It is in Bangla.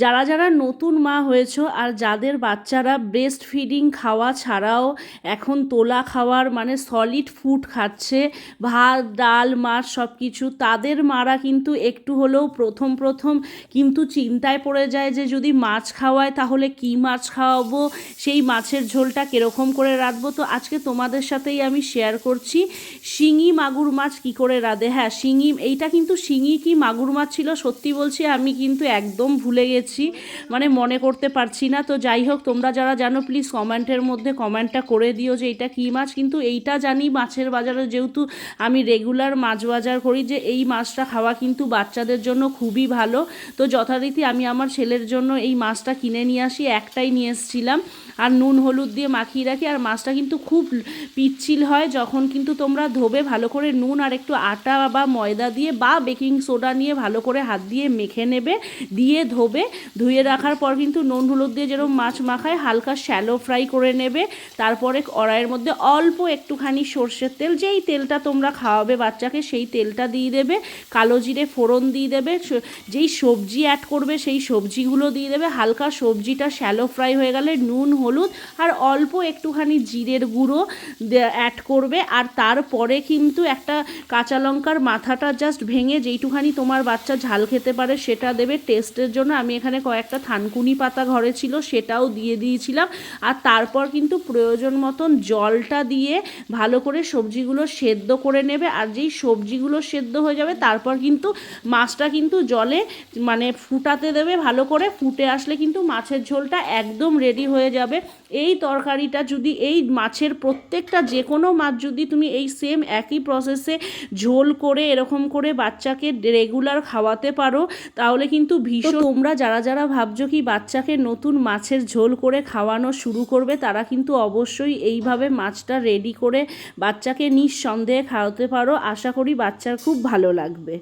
যারা যারা নতুন মা হয়েছো আর যাদের বাচ্চারা ব্রেস্ট ফিডিং খাওয়া ছাড়াও এখন তোলা খাওয়ার মানে সলিড ফুড খাচ্ছে, ভাত, ডাল, মাছ সব কিছু তাদের মারা কিন্তু একটু হলেও প্রথম প্রথম কিন্তু চিন্তায় পড়ে যায় যে যদি মাছ খাওয়ায় তাহলে কি মাছ খাওয়াবো, সেই মাছের ঝোলটা কীরকম করে রাঁধবো। তো আজকে তোমাদের সাথেই আমি শেয়ার করছি শিঙি মাগুর মাছ কি করে রাঁধে। হ্যাঁ শিঙি, এইটা কিন্তু শিঙি কি মাগুর মাছ ছিল সত্যি বলছি, আমি কিন্তু একদম ভুলে গেছি। মানে মনে করতে পারছি না। তো যাই হোক, তোমরা যারা জানো প্লিজ কমেন্টের মধ্যে কমেন্টটা করে দিও যে এটা কী মাছ। কিন্তু এইটা জানি মাছের বাজারে যেহেতু আমি রেগুলার মাছ বাজার করি যে এই মাছটা খাওয়া কিন্তু বাচ্চাদের জন্য খুবই ভালো। তো যথারীতি আমি আমার ছেলের জন্য এই মাছটা কিনে নিয়ে আসি, একটাই নিয়ে এসেছিলাম। আর নুন, হলুদ দিয়ে মাখিয়ে রাখি। আর মাছটা কিন্তু খুব পিচ্ছিল হয়, যখন কিন্তু তোমরা ধোবে ভালো করে নুন আর একটু আটা বা ময়দা দিয়ে বা বেকিং সোডা নিয়ে ভালো করে হাত দিয়ে মেখে নেবে, দিয়ে ধোবে। ধুয়ে রাখার পর কিন্তু নুন হলুদ দিয়ে যেরকম মাছ মাখায়, হালকা শ্যালো ফ্রাই করে নেবে। তারপরে কড়াইয়ের মধ্যে অল্প একটুখানি সর্ষের তেল, যেই তেলটা তোমরা খাওয়াবে বাচ্চাকে সেই তেলটা দিয়ে দেবে। কালো জিরে ফোড়ন দিয়ে দেবে যেই সবজি অ্যাড করবে সেই সবজিগুলো দিয়ে দেবে। হালকা সবজিটা শ্যালো ফ্রাই হয়ে গেলে নুন, হলুদ আর অল্প একটুখানি জিরের গুঁড়ো অ্যাড করবে। আর তারপরে কিন্তু একটা কাঁচা লঙ্কার মাথাটা জাস্ট ভেঙে যেইটুখানি তোমার বাচ্চা ঝাল খেতে পারে সেটা দেবে। টেস্টের জন্য আমি এখানে কয়েকটা থানকুনি পাতা ঘরে ছিল সেটাও দিয়ে দিয়েছিলাম। আর তারপর কিন্তু প্রয়োজন মতন জলটা দিয়ে ভালো করে সবজিগুলো সেদ্ধ করে নেবে। আর যেই সবজিগুলো সেদ্ধ হয়ে যাবে তারপর কিন্তু মাছটা কিন্তু জলে মানে ফুটাতে দেবে ভালো করে। ফুটে আসলে কিন্তু মাছের ঝোলটা একদম রেডি হয়ে যাবে। এই তরকারিটা যদি এই মাছের প্রত্যেকটা যে কোনো মাছ যদি তুমি এই সেম একই প্রসেসে ঝোল করে এরকম করে বাচ্চাকে রেগুলার খাওয়াতে পারো তাহলে কিন্তু ভীষণ তোমরা যারা যারা ভাবছ কি বাচ্চাকে নতুন মাছের ঝোল করে খাওয়ানো শুরু করবে, তারা কিন্তু অবশ্যই এইভাবে মাছটা রেডি করে বাচ্চাকে নিঃসন্দেহে খাওয়াতে পারো। আশা করি বাচ্চার খুব ভালো লাগবে।